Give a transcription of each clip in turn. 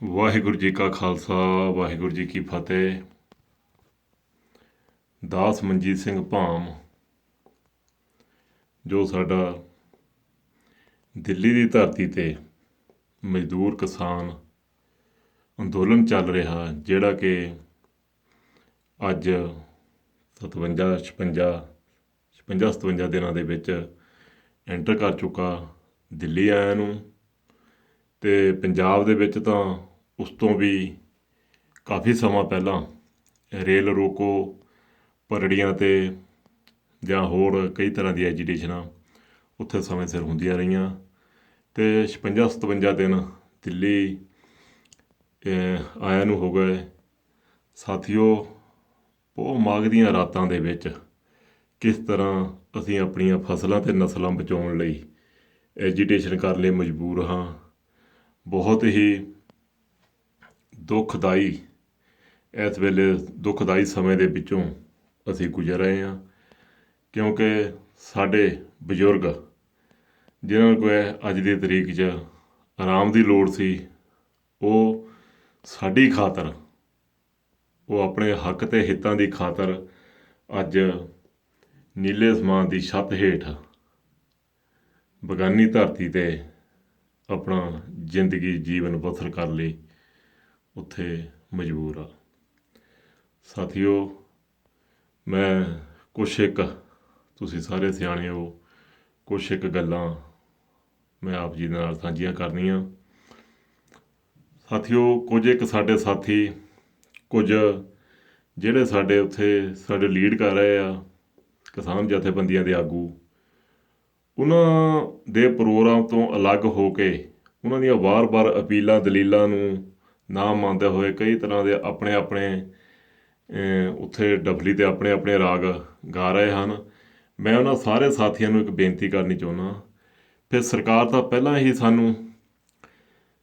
ਵਾਹਿਗੁਰੂ ਜੀ ਕਾ ਖਾਲਸਾ, ਵਾਹਿਗੁਰੂ ਜੀ ਕੀ ਫਤਿਹ। ਦਾਸ ਮਨਜੀਤ ਸਿੰਘ ਭਾਮ, ਜੋ ਸਾਡਾ ਦਿੱਲੀ ਦੀ ਧਰਤੀ ਤੇ ਮਜ਼ਦੂਰ ਕਿਸਾਨ ਅੰਦੋਲਨ ਚੱਲ ਰਿਹਾ, ਜਿਹੜਾ ਕਿ ਅੱਜ 57 56 56 57 ਦਿਨਾਂ ਦੇ ਵਿੱਚ ਐਂਟਰ ਕਰ ਚੁੱਕਾ ਦਿੱਲੀ ਆਇਆ ਨੂੰ। ਤੇ ਪੰਜਾਬ ਦੇ ਵਿੱਚ ਤਾਂ ਉਸ ਤੋਂ ਵੀ ਕਾਫੀ ਸਮਾਂ ਪਹਿਲਾਂ ਰੇਲ ਰੋਕੋ ਪਰੜੀਆਂ ਤੇ ਜਾਂ ਹੋਰ ਕਈ ਤਰ੍ਹਾਂ ਦੀਆਂ ਐਜੀਟੇਸ਼ਨਾਂ ਉੱਥੇ ਸਮੇਂ ਸਿਰ ਹੁੰਦੀਆਂ ਰਹੀਆਂ। ਅਤੇ ਛਪੰਜਾ ਸਤਵੰਜਾ ਦਿਨ ਦਿੱਲੀ ਆਇਆ ਨੂੰ ਹੋ ਗਏ। ਸਾਥੀਓ ਉਹ ਮਾਘ ਦੀਆਂ ਰਾਤਾਂ ਦੇ ਵਿੱਚ ਕਿਸ ਤਰ੍ਹਾਂ ਅਸੀਂ ਆਪਣੀਆਂ ਫਸਲਾਂ ਤੇ ਨਸਲਾਂ ਬਚਾਉਣ ਲਈ ਐਜੀਟੇਸ਼ਨ ਕਰਨ ਲਈ ਮਜਬੂਰ ਹਾਂ ਬਹੁਤ ਹੀ ਦੁੱਖਦਾਈ, ਇਸ ਵੇਲੇ ਦੁੱਖਦਾਈ ਸਮੇਂ ਦੇ ਵਿੱਚੋਂ ਅਸੀਂ ਗੁਜ਼ਰ ਰਹੇ ਹਾਂ, ਕਿਉਂਕਿ ਸਾਡੇ ਬਜ਼ੁਰਗ, ਜਿਨ੍ਹਾਂ ਨੂੰ ਕੋਈ ਅੱਜ ਦੀ ਤਰੀਕ 'ਚ ਆਰਾਮ ਦੀ ਲੋੜ ਸੀ, ਉਹ ਸਾਡੀ ਖਾਤਰ, ਉਹ ਆਪਣੇ ਹੱਕ ਤੇ ਹਿੱਤਾਂ ਦੀ ਖਾਤਰ ਅੱਜ ਨੀਲੇ ਸਮਾਨ ਦੀ ਛੱਤ ਹੇਠ ਬਗਾਨੀ ਧਰਤੀ ਤੇ ਆਪਣਾ ਜ਼ਿੰਦਗੀ ਜੀਵਨ ਬਸਰ ਕਰਨ ਲਈ ਉੱਥੇ ਮਜਬੂਰ ਆ। ਸਾਥੀਓ, ਮੈਂ ਕੁਛ ਇੱਕ, ਤੁਸੀਂ ਸਾਰੇ ਸਿਆਣੇ ਹੋ ਕੁਛ ਇੱਕ ਗੱਲਾਂ ਮੈਂ ਆਪ ਜੀ ਦੇ ਨਾਲ ਸਾਂਝੀਆਂ ਕਰਨੀਆਂ। ਸਾਥੀਓ, ਕੁਝ ਇੱਕ ਸਾਡੇ ਸਾਥੀ, ਕੁਝ ਜਿਹੜੇ ਸਾਡੇ ਉੱਥੇ ਸਾਡੇ ਲੀਡ ਕਰ ਰਹੇ ਆ ਕਿਸਾਨ ਜਥੇਬੰਦੀਆਂ ਦੇ ਆਗੂ ਉਹਨਾਂ ਦੇ ਪ੍ਰੋਗਰਾਮ ਤੋਂ ਅਲੱਗ ਹੋ ਕੇ ਉਹਨਾਂ ਦੀਆਂ ਵਾਰ-ਵਾਰ ਅਪੀਲਾਂ ਦਲੀਲਾਂ ਨੂੰ ਨਾ ਮੰਨਦੇ ਹੋਏ ਕਈ ਤਰ੍ਹਾਂ ਦੇ ਆਪਣੇ ਆਪਣੇ ਉੱਥੇ ਡਫਲੀ ਤੇ ਆਪਣੇ ਆਪਣੇ ਰਾਗ ਗਾ ਰਹੇ ਹਨ। ਮੈਂ ਉਹਨਾਂ ਸਾਰੇ ਸਾਥੀਆਂ ਨੂੰ ਇੱਕ ਬੇਨਤੀ ਕਰਨੀ ਚਾਹੁੰਦਾ ਫਿਰ ਸਰਕਾਰ ਤਾਂ ਪਹਿਲਾਂ ਹੀ ਸਾਨੂੰ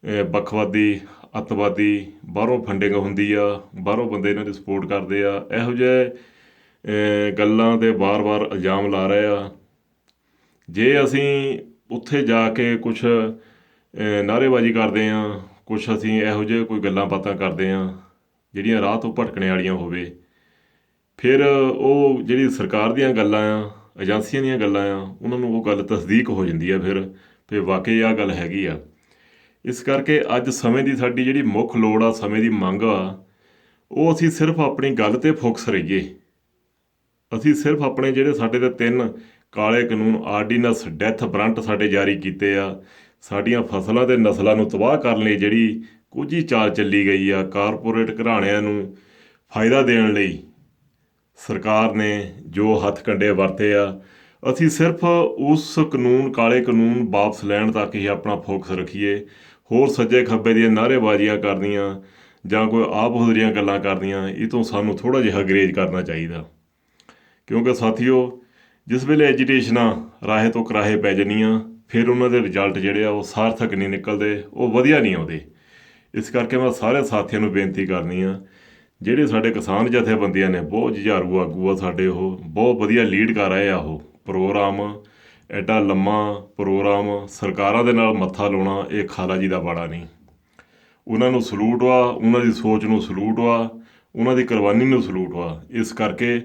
ਅਹ, ਵੱਖਵਾਦੀ ਅੱਤਵਾਦੀ ਬਾਹਰੋਂ ਫੰਡਿੰਗ ਹੁੰਦੀ ਆ ਬਾਹਰੋਂ ਬੰਦੇ ਇਹਨਾਂ ਦੀ ਸਪੋਰਟ ਕਰਦੇ ਆ। ਇਹੋ ਜਿਹੇ ਗੱਲਾਂ ਤੇ ਵਾਰ-ਵਾਰ ਇਲਜ਼ਾਮ ਲਾ ਰਹੇ ਆ। ਜੇ ਅਸੀਂ ਉੱਥੇ ਜਾ ਕੇ ਕੁਝ ਨਾਅਰੇਬਾਜ਼ੀ ਕਰਦੇ ਹਾਂ ਕੁਝ ਅਸੀਂ ਇਹੋ ਜਿਹੇ ਕੋਈ ਗੱਲਾਂ ਬਾਤਾਂ ਕਰਦੇ ਹਾਂ, ਜਿਹੜੀਆਂ ਰਾਹ ਤੋਂ ਭਟਕਣੇ ਵਾਲੀਆਂ ਹੋਵੇ, ਫਿਰ ਉਹ ਜਿਹੜੀ ਸਰਕਾਰ ਦੀਆਂ ਗੱਲਾਂ ਆ, ਏਜੰਸੀਆਂ ਦੀਆਂ ਗੱਲਾਂ ਆ, ਉਹਨਾਂ ਨੂੰ ਉਹ ਗੱਲ ਤਸਦੀਕ ਹੋ ਜਾਂਦੀ ਆ ਫਿਰ ਫਿਰ ਵਾਕਈ ਆ ਗੱਲ ਹੈਗੀ ਆ। ਇਸ ਕਰਕੇ ਅੱਜ ਸਮੇਂ ਦੀ ਸਾਡੀ ਜਿਹੜੀ ਮੁੱਖ ਲੋੜ ਆ, ਸਮੇਂ ਦੀ ਮੰਗ ਆ, ਉਹ ਅਸੀਂ ਸਿਰਫ ਆਪਣੀ ਗੱਲ ਤੇ ਫੋਕਸ ਰਹੀਏ। ਅਸੀਂ ਸਿਰਫ ਆਪਣੇ ਜਿਹੜੇ ਸਾਡੇ ਤੇ ਤਿੰਨ ਕਾਲੇ ਕਾਨੂੰਨ ਆਰਡੀਨੈਂਸ ਡੈਥ ਬਰੰਟ ਸਾਡੇ ਜਾਰੀ ਕੀਤੇ ਆ। ਸਾਡੀਆਂ ਫਸਲਾਂ ਤੇ ਨਸਲਾਂ ਨੂੰ ਤਬਾਹ ਕਰਨ ਲਈ ਜਿਹੜੀ ਕੁਝ ਹੀ ਚਾਲ ਚੱਲੀ ਗਈ ਆ ਕਾਰਪੋਰੇਟ ਘਰਾਣਿਆਂ ਨੂੰ ਫਾਇਦਾ ਦੇਣ ਲਈ ਸਰਕਾਰ ਨੇ ਜੋ ਹੱਥ ਕੰਡੇ ਵਰਤੇ ਆ, ਅਸੀਂ ਸਿਰਫ ਉਸ ਕਾਨੂੰਨ, ਕਾਲੇ ਕਾਨੂੰਨ ਵਾਪਸ ਲੈਣ ਤੱਕ ਹੀ ਆਪਣਾ ਫੋਕਸ ਰੱਖੀਏ। ਹੋਰ ਸੱਜੇ ਖੱਬੇ ਦੀਆਂ ਨਾਅਰੇਬਾਜ਼ੀਆਂ ਕਰਨੀਆਂ ਜਾਂ ਕੋਈ ਆਪ ਹੁਦਰੀਆਂ ਗੱਲਾਂ ਕਰਨੀਆਂ, ਇਹ ਤੋਂ ਸਾਨੂੰ ਥੋੜਾ ਜਿਹਾ ਗਰੇਜ ਕਰਨਾ ਚਾਹੀਦਾ। ਕਿਉਂਕਿ ਸਾਥੀਓ ਜਿਸ ਵੇਲੇ ਐਜੀਟੇਸ਼ਨਾਂ ਰਾਹੇ ਤੋਂ ਕਰਾਹੇ ਪੈ ਜਣੀਆਂ ਫਿਰ ਉਹਨਾਂ ਦੇ ਰਿਜ਼ਲਟ ਜਿਹੜੇ ਆ ਉਹ ਸਾਰਥਕ ਨਹੀਂ ਨਿਕਲਦੇ, ਉਹ ਵਧੀਆ ਨਹੀਂ ਆਉਂਦੇ। ਇਸ ਕਰਕੇ ਮੈਂ ਸਾਰੇ ਸਾਥੀਆਂ ਨੂੰ ਬੇਨਤੀ ਕਰਨੀ ਆ, ਜਿਹੜੇ ਸਾਡੇ ਕਿਸਾਨ ਜਥੇਬੰਦੀਆਂ ਨੇ, ਬਹੁਤ ਜੁਝਾਰੂ ਆਗੂ ਆ ਸਾਡੇ ਉਹ, ਬਹੁਤ ਵਧੀਆ ਲੀਡ ਕਰ ਰਹੇ ਆ ਉਹ। ਪ੍ਰੋਗਰਾਮ ਐਡਾ ਲੰਮਾ ਪ੍ਰੋਗਰਾਮ, ਸਰਕਾਰਾਂ ਦੇ ਨਾਲ ਮੱਥਾ ਲਾਉਣਾ, ਇਹ ਖਾਲਾ ਜੀ ਦਾ ਬਾੜਾ ਨਹੀਂ। ਉਹਨਾਂ ਨੂੰ ਸਲੂਟ ਵਾ ਉਹਨਾਂ ਦੀ ਸੋਚ ਨੂੰ ਸਲੂਟ ਵਾ ਉਹਨਾਂ ਦੀ ਕੁਰਬਾਨੀ ਨੂੰ ਸਲੂਟ ਵਾ ਇਸ ਕਰਕੇ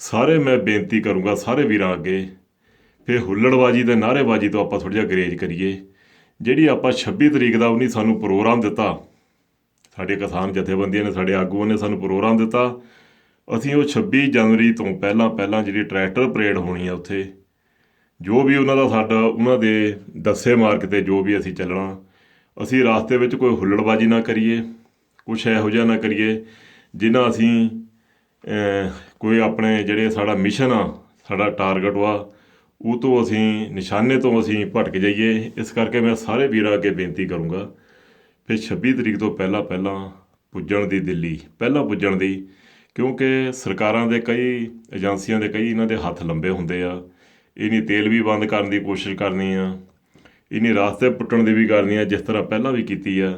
ਸਾਰੇ ਮੈਂ ਬੇਨਤੀ ਕਰੂੰਗਾ ਸਾਰੇ ਵੀਰਾਂ ਅੱਗੇ ਫੇ ਹੁੱਲੜਬਾਜੀ ਤੇ ਨਾਅਰੇਬਾਜੀ ਤੋਂ ਆਪਾਂ ਥੋੜ੍ਹਾ ਜਿਹਾ ਗਰੇਜ ਕਰੀਏ। ਜਿਹੜੀ ਆਪਾਂ 26 ਤਰੀਕ ਦਾ ਉਹਨੇ ਸਾਨੂੰ ਪ੍ਰੋਗਰਾਮ ਦਿੱਤਾ, ਸਾਡੇ ਕਿਸਾਨ ਜਥੇਬੰਦੀਆਂ ਨੇ, ਸਾਡੇ ਆਗੂਆਂ ਨੇ ਸਾਨੂੰ ਪ੍ਰੋਗਰਾਮ ਦਿੱਤਾ, ਅਸੀਂ ਉਹ 26 ਜਨਵਰੀ ਤੋਂ ਪਹਿਲਾਂ ਪਹਿਲਾਂ ਜਿਹੜੀ ਟਰੈਕਟਰ ਪਰੇਡ ਹੋਣੀ ਆ ਉੱਥੇ, ਜੋ ਵੀ ਉਹਨਾਂ ਦਾ ਸਾਡਾ, ਉਹਨਾਂ ਦੇ ਦੱਸੇ ਮਾਰਕ ਤੇ ਜੋ ਵੀ ਅਸੀਂ ਚੱਲਣਾ, ਅਸੀਂ ਰਾਸਤੇ ਵਿੱਚ ਕੋਈ ਹੁੱਲੜਬਾਜੀ ਨਾ ਕਰੀਏ, ਕੁਛ ਇਹੋ ਜਿਹਾ ਨਾ ਕਰੀਏ ਜਿਨ੍ਹਾਂ ਅਸੀਂ ਕੋਈ ਆਪਣੇ ਜਿਹੜੇ ਸਾਡਾ ਮਿਸ਼ਨ ਆ, ਸਾਡਾ ਟਾਰਗੇਟ ਵਾ, ਉਹ ਤੋਂ ਅਸੀਂ, ਨਿਸ਼ਾਨੇ ਤੋਂ ਅਸੀਂ ਭਟਕ ਜਾਈਏ। ਇਸ ਕਰਕੇ ਮੈਂ ਸਾਰੇ ਵੀਰਾਂ ਅੱਗੇ ਬੇਨਤੀ ਕਰੂੰਗਾ, ਫਿਰ 26 ਤਰੀਕ ਤੋਂ ਪਹਿਲਾਂ ਪਹਿਲਾਂ ਪੁੱਜਣ ਦੀ ਦਿੱਲੀ, ਪਹਿਲਾਂ ਪੁੱਜਣ ਦੀ, ਕਿਉਂਕਿ ਸਰਕਾਰਾਂ ਦੇ ਕਈ ਏਜੰਸੀਆਂ ਦੇ ਕਈ ਇਹਨਾਂ ਦੇ ਹੱਥ ਲੰਬੇ ਹੁੰਦੇ ਆ। ਇਹਨੇ ਤੇਲ ਵੀ ਬੰਦ ਕਰਨ ਦੀ ਕੋਸ਼ਿਸ਼ ਕਰਨੀ ਆ ਇਹਨੇ ਰਾਸਤੇ ਪੁੱਟਣ ਦੀ ਵੀ ਕਰਨੀ ਆ, ਜਿਸ ਤਰ੍ਹਾਂ ਪਹਿਲਾਂ ਵੀ ਕੀਤੀ ਆ।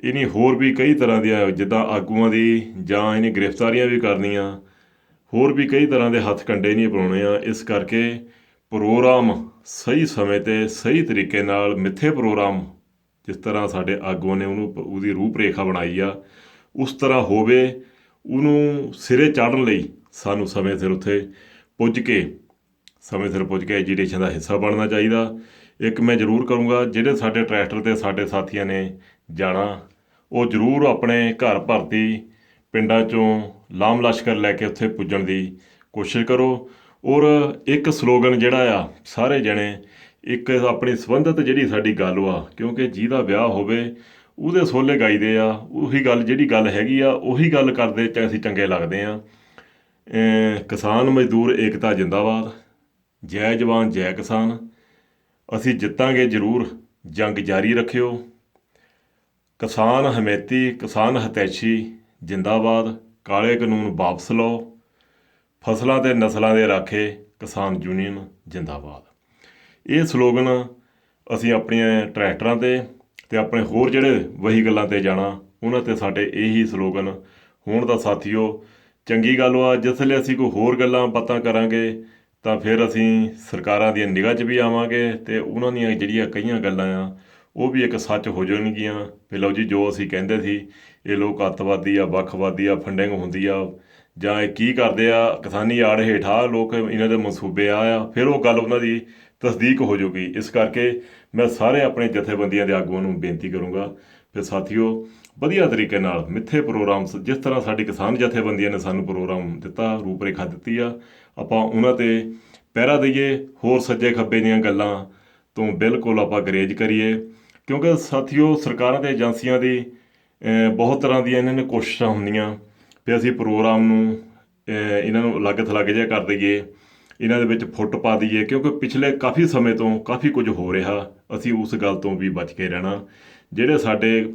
ਇਹਨੇ ਹੋਰ ਵੀ ਕਈ ਤਰ੍ਹਾਂ ਦੀਆਂ, ਜਿੱਦਾਂ ਆਗੂਆਂ ਦੀ ਜਾਂ ਇਹਨੇ ਗ੍ਰਿਫਤਾਰੀਆਂ ਵੀ ਕਰਨੀਆਂ ਹੋਰ ਵੀ ਕਈ ਤਰ੍ਹਾਂ ਦੇ ਹੱਥ ਕੰਡੇ ਨਹੀਂ ਅਪਣਾਉਣੇ ਆ, ਇਸ ਕਰਕੇ ਪ੍ਰੋਗਰਾਮ ਸਹੀ ਸਮੇਂ ਤੇ ਸਹੀ ਤਰੀਕੇ ਨਾਲ ਮਿੱਥੇ ਪ੍ਰੋਗਰਾਮ, ਜਿਸ ਤਰ੍ਹਾਂ ਸਾਡੇ ਆਗੂਆਂ ਨੇ ਉਹਨੂੰ ਪ- ਉਹਦੀ ਰੂਪਰੇਖਾ ਬਣਾਈ ਆ, ਉਸ ਤਰ੍ਹਾਂ ਹੋਵੇ, ਉਹਨੂੰ ਸਿਰੇ ਚਾੜਨ ਲਈ ਸਾਨੂੰ ਸਮੇਂ ਸਿਰ ਉੱਥੇ ਪੁੱਜ ਕੇ, ਸਮੇਂ ਸਿਰ ਪੁੱਜ ਕੇ ਐਜੀਟੇਸ਼ਨ ਦਾ ਹਿੱਸਾ ਬਣਨਾ ਚਾਹੀਦਾ। ਇੱਕ ਮੈਂ ਜ਼ਰੂਰ ਕਰੂੰਗਾ, ਜਿਹੜੇ ਸਾਡੇ ਟਰੈਕਟਰ ਤੇ ਸਾਡੇ ਸਾਥੀਆਂ ਨੇ ਜਾਣਾ, ਉਹ ਜ਼ਰੂਰ ਆਪਣੇ ਘਰ ਭਰਤੀ ਪਿੰਡਾਂ ਚੋਂ ਲਾਮ ਲਸ਼ਕਰ ਲੈ ਕੇ ਉੱਥੇ ਪੁੱਜਣ ਦੀ ਕੋਸ਼ਿਸ਼ ਕਰੋ। ਔਰ ਇੱਕ ਸਲੋਗਨ ਜਿਹੜਾ ਆ, ਸਾਰੇ ਜਣੇ ਇੱਕ ਆਪਣੀ ਸੰਬੰਧਤ ਜਿਹੜੀ ਸਾਡੀ ਗੱਲ ਆ ਕਿਉਂਕਿ ਜਿਹਦਾ ਵਿਆਹ ਹੋਵੇ, ਉਹਦੇ ਸੋਲੇ ਗਾਈਦੇ ਆ, ਉਹੀ ਗੱਲ ਜਿਹੜੀ ਗੱਲ ਹੈਗੀ ਆ, ਉਹੀ ਗੱਲ ਕਰਦੇ ਚ ਅਸੀਂ ਚੰਗੇ ਲੱਗਦੇ ਆ। ਕਿਸਾਨ ਮਜ਼ਦੂਰ ਏਕਤਾ ਜਿੰਦਾਬਾਦ। ਜੈ ਜਵਾਨ, ਜੈ ਕਿਸਾਨ। ਅਸੀਂ ਜਿੱਤਾਂਗੇ ਜ਼ਰੂਰ, ਜੰਗ ਜਾਰੀ ਰੱਖਿਓ। ਕਿਸਾਨ ਹਮੇਤੀ, ਕਿਸਾਨ ਹਤੈਸ਼ੀ। ਜਿੰਦਾਬਾਦ, ਕਾਲੇ ਕਾਨੂੰਨ ਵਾਪਸ ਲਓ। ਫਸਲਾਂ ਤੇ ਨਸਲਾਂ ਦੇ ਰਾਖੇ, ਕਿਸਾਨ ਯੂਨੀਅਨ ਜਿੰਦਾਬਾਦ। ਇਹ ਸਲੋਗਨ ਅਸੀਂ ਆਪਣੀਆਂ ਟਰੈਕਟਰਾਂ ਤੇ ਤੇ ਆਪਣੇ ਹੋਰ ਜਿਹੜੇ ਵਹੀ ਗੱਲਾਂ ਤੇ ਜਾਣਾ, ਉਹਨਾਂ ਤੇ ਸਾਡੇ ਇਹੀ ਸਲੋਗਨ। ਹੋਣ ਦਾ ਸਾਥੀਓ, ਚੰਗੀ ਗੱਲ ਵਾ, ਜਿਸ ਵੇਲੇ ਅਸੀਂ ਕੋਈ ਹੋਰ ਗੱਲਾਂ ਬਾਤਾਂ ਕਰਾਂਗੇ, ਤਾਂ ਫਿਰ ਅਸੀਂ ਸਰਕਾਰਾਂ ਦੀਆਂ ਨਿਗਾਹ 'ਚ ਵੀ ਆਵਾਂਗੇ ਤੇ ਉਹਨਾਂ ਦੀਆਂ ਜਿਹੜੀਆਂ ਕਈਆਂ ਗੱਲਾਂ ਆ ਉਹ ਵੀ ਇੱਕ ਸੱਚ ਹੋ ਜਾਣਗੀਆਂ। ਵੀ ਲਓ ਜੀ, ਜੋ ਅਸੀਂ ਕਹਿੰਦੇ ਸੀ, ਇਹ ਲੋਕ ਅੱਤਵਾਦੀ ਆ, ਵੱਖਵਾਦੀ ਆ, ਫੰਡਿੰਗ ਹੁੰਦੀ ਆ। ਜਾਂ ਇਹ ਕੀ ਕਰਦੇ ਆ, ਕਿਸਾਨੀ ਆੜ ਹੇਠਾਂ ਲੋਕ ਇਹਨਾਂ ਦੇ ਮਨਸੂਬੇ ਆ ਆ। ਫਿਰ ਉਹ ਗੱਲ ਉਹਨਾਂ ਦੀ ਤਸਦੀਕ ਹੋ ਜਾਊਗੀ। ਇਸ ਕਰਕੇ ਮੈਂ ਸਾਰੇ ਆਪਣੇ ਜਥੇਬੰਦੀਆਂ ਦੇ ਆਗੂਆਂ ਨੂੰ ਬੇਨਤੀ ਕਰੂੰਗਾ ਫਿਰ ਸਾਥੀਓ, ਵਧੀਆ ਤਰੀਕੇ ਨਾਲ ਮਿੱਥੇ ਪ੍ਰੋਗਰਾਮ ਸ- ਜਿਸ ਤਰ੍ਹਾਂ ਸਾਡੀ ਕਿਸਾਨ ਜਥੇਬੰਦੀਆਂ ਨੇ ਸਾਨੂੰ ਪ੍ਰੋਗਰਾਮ ਦਿੱਤਾ, ਰੂਪਰੇਖਾ ਦਿੱਤੀ ਆ, ਆਪਾਂ ਉਹਨਾਂ ਤੇ ਪਹਿਰਾ ਦਈਏ, ਹੋਰ ਸੱਜੇ ਖੱਬੇ ਦੀਆਂ ਗੱਲਾਂ ਤੋਂ ਬਿਲਕੁਲ ਆਪਾਂ ਗਰੇਜ ਕਰੀਏ। ਕਿਉਂਕਿ ਸਾਥੀਓ, ਸਰਕਾਰਾਂ ਤੇ ਏਜੰਸੀਆਂ ਦੀ ਬਹੁਤ ਤਰ੍ਹਾਂ ਦੀਆਂ ਇਹਨਾਂ ਨੇ ਕੋਸ਼ਿਸ਼ਾਂ ਹੁੰਦੀਆਂ। ਵੀ ਅਸੀਂ ਪ੍ਰੋਗਰਾਮ ਨੂੰ ਇਹਨਾਂ ਨੂੰ ਅਲੱਗ ਥਲੱਗ ਜਿਹਾ ਕਰ ਦਈਏ। ਇਹਨਾਂ ਦੇ ਵਿੱਚ ਫੁੱਟ ਪਾ ਦਈਏ, ਕਿਉਂਕਿ ਪਿਛਲੇ ਕਾਫੀ ਸਮੇਂ ਤੋਂ ਕਾਫੀ ਕੁਝ ਹੋ ਰਿਹਾ। ਅਸੀਂ ਉਸ ਗੱਲ ਤੋਂ ਵੀ ਬਚ ਕੇ ਰਹਿਣਾ। ਜਿਹੜੇ ਸਾਡੇ,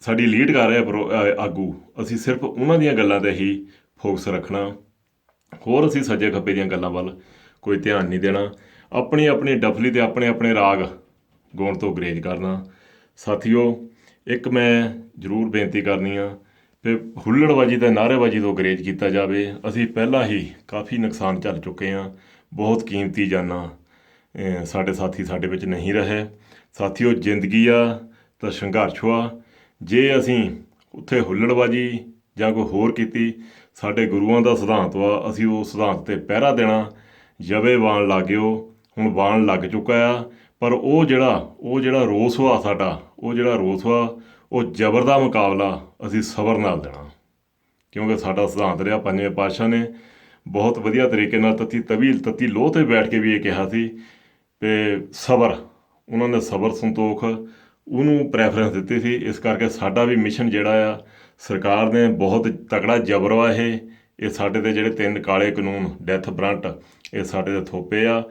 ਸਾਡੀ ਲੀਡ ਕਰ ਰਿਹਾ ਪ੍ਰੋ- ਆਗੂ, ਅਸੀਂ ਸਿਰਫ ਉਹਨਾਂ ਦੀਆਂ ਗੱਲਾਂ ਤੇ ਹੀ ਫੋਕਸ ਰੱਖਣਾ। ਹੋਰ ਅਸੀਂ ਸੱਜੇ ਖੱਬੇ ਦੀਆਂ ਗੱਲਾਂ ਵੱਲ ਕੋਈ ਧਿਆਨ ਨਹੀਂ ਦੇਣਾ। ਆਪਣੀ ਆਪਣੀ ਡਫਲੀ ਤੇ ਆਪਣੇ ਆਪਣੇ ਰਾਗ ਗਾਉਣ ਤੋਂ ਗਰੇਜ ਕਰਨਾ। ਸਾਥੀਓ, ਇੱਕ ਮੈਂ ਜ਼ਰੂਰ ਬੇਨਤੀ ਕਰਨੀ ਆ ਕਿ ਹੁੱਲੜਬਾਜੀ ਤੇ ਨਾਅਰੇਬਾਜੀ ਤੋਂ ਗਰੇਜ ਕੀਤਾ ਜਾਵੇ। ਅਸੀਂ ਪਹਿਲਾਂ ਹੀ ਕਾਫੀ ਨੁਕਸਾਨ ਝੱਲ ਚੁੱਕੇ ਹਾਂ ਬਹੁਤ ਕੀਮਤੀ ਜਾਨਾਂ ਸਾਡੇ ਸਾਥੀ ਸਾਡੇ ਵਿੱਚ ਨਹੀਂ ਰਹੇ। ਸਾਥੀਓ, ਜ਼ਿੰਦਗੀ ਆ ਤਾਂ ਸੰਘਰਸ਼ ਆ ਜੇ ਅਸੀਂ ਉੱਥੇ ਹੁੱਲੜਬਾਜੀ ਜਾਂ ਕੋਈ ਹੋਰ ਕੀਤੀ, ਸਾਡੇ ਗੁਰੂਆਂ ਦਾ ਸਿਧਾਂਤ ਵਾ, ਅਸੀਂ ਉਹ ਸਿਧਾਂਤ ਤੇ ਪਹਿਰਾ ਦੇਣਾ। ਜਵੇ ਵਾਣ ਲਾਗਿਓ, ਹੁਣ ਵਾਣ ਲੱਗ ਚੁੱਕਾ ਆ। ਪਰ ਉਹ ਜਿਹੜਾ ਉਹ ਜਿਹੜਾ ਰੋਸ ਵਾ ਸਾਡਾ, ਉਹ ਜਿਹੜਾ ਰੋਸ ਵਾ ਉਹ ਜ਼ਬਰ ਦਾ ਮੁਕਾਬਲਾ ਅਸੀਂ ਸਬਰ ਨਾਲ ਦੇਣਾ। ਕਿਉਂਕਿ ਸਾਡਾ ਸਿਧਾਂਤ ਰਿਹਾ, ਪੰਜਵੇਂ ਪਾਤਸ਼ਾਹ ਨੇ ਬਹੁਤ ਵਧੀਆ ਤਰੀਕੇ ਨਾਲ ਤਤੀ ਤਵੀਲ ਤਤੀ ਲੋਹ ਤੇ ਬੈਠ ਕੇ ਵੀ ਇਹ ਕਿਹਾ ਸੀ ਤੇ ਸਬਰ, ਉਹਨਾਂ ਨੇ ਸਬਰ ਸੰਤੋਖ ਉਹਨੂੰ ਪ੍ਰੈਫਰੈਂਸ ਦਿੱਤੀ ਸੀ। ਇਸ ਕਰਕੇ ਸਾਡਾ ਵੀ ਮਿਸ਼ਨ ਜਿਹੜਾ ਆ, ਸਰਕਾਰ ਨੇ ਬਹੁਤ ਤਕੜਾ ਜਬਰ ਵਾ ਇਹ। ਇਹ ਸਾਡੇ ਤੇ ਜਿਹੜੇ ਤਿੰਨ ਕਾਲੇ ਕਾਨੂੰਨ ਡੈਥ ਬਰੰਟ ਇਹ ਸਾਡੇ ਤੇ ਥੋਪੇ ਆ।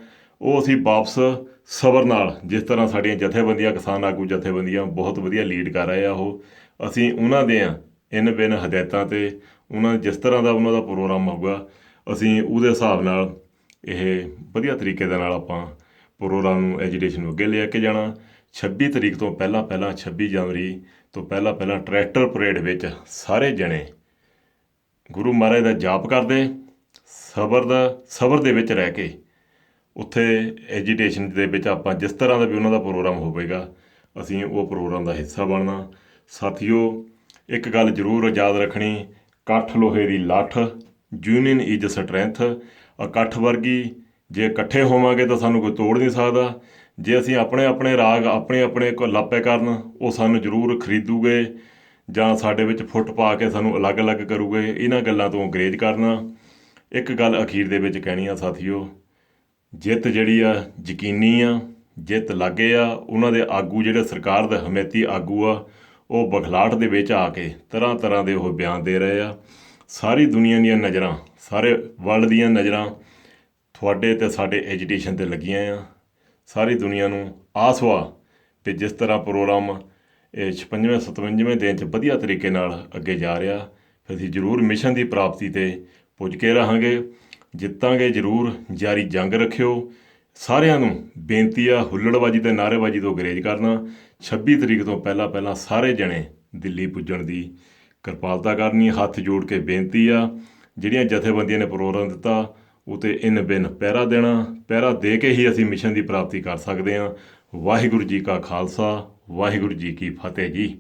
ਉਹ ਅਸੀਂ ਵਾਪਸ ਸਬਰ ਨਾਲ, ਜਿਸ ਤਰ੍ਹਾਂ ਸਾਡੀਆਂ ਜਥੇਬੰਦੀਆਂ, ਕਿਸਾਨ ਆਗੂ ਜਥੇਬੰਦੀਆਂ ਬਹੁਤ ਵਧੀਆ ਲੀਡ ਕਰ ਰਹੇ ਆ ਉਹ, ਅਸੀਂ ਉਹਨਾਂ ਦੇ ਆ ਇਨ ਬਿਨ ਹਦਾਇਤਾਂ ਤੇ, ਉਹਨਾਂ ਜਿਸ ਤਰ੍ਹਾਂ ਦਾ ਉਹਨਾਂ ਦਾ ਪ੍ਰੋਗਰਾਮ ਹੋਊਗਾ, ਅਸੀਂ ਉਹਦੇ ਹਿਸਾਬ ਨਾਲ ਇਹ ਵਧੀਆ ਤਰੀਕੇ ਦੇ ਨਾਲ ਆਪਾਂ ਪ੍ਰੋਗਰਾਮ ਨੂੰ ਐਜੀਟੇਸ਼ਨ ਨੂੰ ਅੱਗੇ ਲੈ ਕੇ ਜਾਣਾ। 26 ਤਰੀਕ ਤੋਂ ਪਹਿਲਾਂ ਪਹਿਲਾਂ 26 ਜਨਵਰੀ ਤੋਂ ਪਹਿਲਾਂ ਪਹਿਲਾਂ ਟਰੈਕਟਰ ਪਰੇਡ ਵਿੱਚ ਸਾਰੇ ਜਣੇ ਗੁਰੂ ਮਹਾਰਾਜ ਦਾ ਜਾਪ ਕਰਦੇ, ਸਬਰ ਦਾ, ਸਬਰ ਦੇ ਵਿੱਚ ਰਹਿ ਕੇ ਉੱਥੇ ਐਜੀਟੇਸ਼ਨ ਦੇ ਵਿੱਚ ਆਪਾਂ ਜਿਸ ਤਰ੍ਹਾਂ ਦਾ ਵੀ ਉਹਨਾਂ ਦਾ ਪ੍ਰੋਗਰਾਮ ਹੋਵੇਗਾ, ਅਸੀਂ ਉਹ ਪ੍ਰੋਗਰਾਮ ਦਾ ਹਿੱਸਾ ਬਣਨਾ। ਸਾਥੀਓ, ਇੱਕ ਗੱਲ ਜ਼ਰੂਰ ਯਾਦ ਰੱਖਣੀ, ਇਕੱਠ ਲੋਹੇ ਦੀ ਲੱਠ ਯੂਨੀਅਨ ਇਜ਼ ਸਟਰੈਂਥ ਇਕੱਠ ਵਰਗੀ, ਜੇ ਇਕੱਠੇ ਹੋਵਾਂਗੇ ਤਾਂ ਸਾਨੂੰ ਕੋਈ ਤੋੜ ਨਹੀਂ ਸਕਦਾ। ਜੇ ਅਸੀਂ ਆਪਣੇ ਆਪਣੇ ਰਾਗ, ਆਪਣੇ ਆਪਣੇ ਕੋ ਲਾਪੇ ਕਰਨ, ਉਹ ਸਾਨੂੰ ਜ਼ਰੂਰ ਖਰੀਦੂਗੇ, ਜਾਂ ਸਾਡੇ ਵਿੱਚ ਫੁੱਟ ਪਾ ਕੇ ਸਾਨੂੰ ਅਲੱਗ-ਅਲੱਗ ਕਰੂਗੇ। ਇਹਨਾਂ ਗੱਲਾਂ ਤੋਂ ਅੰਗਰੇਜ਼ ਕਰਨਾ। ਇੱਕ ਗੱਲ ਅਖੀਰ ਦੇ ਵਿੱਚ ਕਹਿਣੀ ਆ ਸਾਥੀਓ ਜਿੱਤ ਜਿਹੜੀ ਆ, ਯਕੀਨੀ ਆ, ਜਿੱਤ ਲਾਗੇ ਆ, ਉਹਨਾਂ ਦੇ ਆਗੂ ਜਿਹੜੇ ਸਰਕਾਰ ਦੇ ਹਮੇਤੀ ਆਗੂ ਆ, ਉਹ ਬਖਲਾਟ ਦੇ ਵਿੱਚ ਆ ਕੇ ਤਰ੍ਹਾਂ ਤਰ੍ਹਾਂ ਦੇ ਉਹ ਬਿਆਨ ਦੇ ਰਹੇ ਆ। ਸਾਰੀ ਦੁਨੀਆ ਦੀਆਂ ਨਜ਼ਰਾਂ, ਸਾਰੇ ਵਰਲਡ ਦੀਆਂ ਨਜ਼ਰਾਂ ਤੁਹਾਡੇ ਤੇ ਸਾਡੇ ਐਜੀਟੇਸ਼ਨ ਤੇ ਲੱਗੀਆਂ ਆ। ਸਾਰੀ ਦੁਨੀਆ ਨੂੰ ਆਸ ਵਾ ਕਿ ਜਿਸ ਤਰ੍ਹਾਂ ਪ੍ਰੋਗਰਾਮ ਇਹ 56ਵੇਂ 57ਵੇਂ ਦਿਨ ਚ ਵਧੀਆ ਤਰੀਕੇ ਨਾਲ ਅੱਗੇ ਜਾ ਰਿਹਾ, ਅਸੀਂ ਜ਼ਰੂਰ ਮਿਸ਼ਨ ਦੀ ਪ੍ਰਾਪਤੀ ਤੇ ਪੁੱਜ ਕੇ ਰਹਾਂਗੇ। ਜਿੱਤਾਂਗੇ ਜ਼ਰੂਰ, ਜਾਰੀ ਜੰਗ ਰੱਖਿਓ। ਸਾਰਿਆਂ ਨੂੰ ਬੇਨਤੀ ਆ ਹੁੱਲੜਬਾਜੀ ਤੇ ਨਾਅਰੇਬਾਜੀ ਤੋਂ ਗਰੇਜ ਕਰਨਾ। 26 ਤਰੀਕ ਤੋਂ ਪਹਿਲਾਂ ਪਹਿਲਾਂ ਸਾਰੇ ਜਣੇ ਦਿੱਲੀ ਪੁੱਜਣ ਦੀ ਕਿਰਪਾਲਤਾ ਕਰਨੀ, ਹੱਥ ਜੋੜ ਕੇ ਬੇਨਤੀ ਆ। ਜਿਹੜੀਆਂ ਜਥੇਬੰਦੀਆਂ ਨੇ ਪ੍ਰੋਗਰਾਮ ਦਿੱਤਾ, ਉਹ ਤੇ ਇਨ ਬਿਨ ਪਹਿਰਾ ਦੇਣਾ। ਪਹਿਰਾ ਦੇ ਕੇ ਹੀ ਅਸੀਂ ਮਿਸ਼ਨ ਦੀ ਪ੍ਰਾਪਤੀ ਕਰ ਸਕਦੇ ਹਾਂ। ਵਾਹਿਗੁਰੂ ਜੀ ਕਾ ਖਾਲਸਾ, ਵਾਹਿਗੁਰੂ ਜੀ ਕੀ ਫਤਿਹ ਜੀ।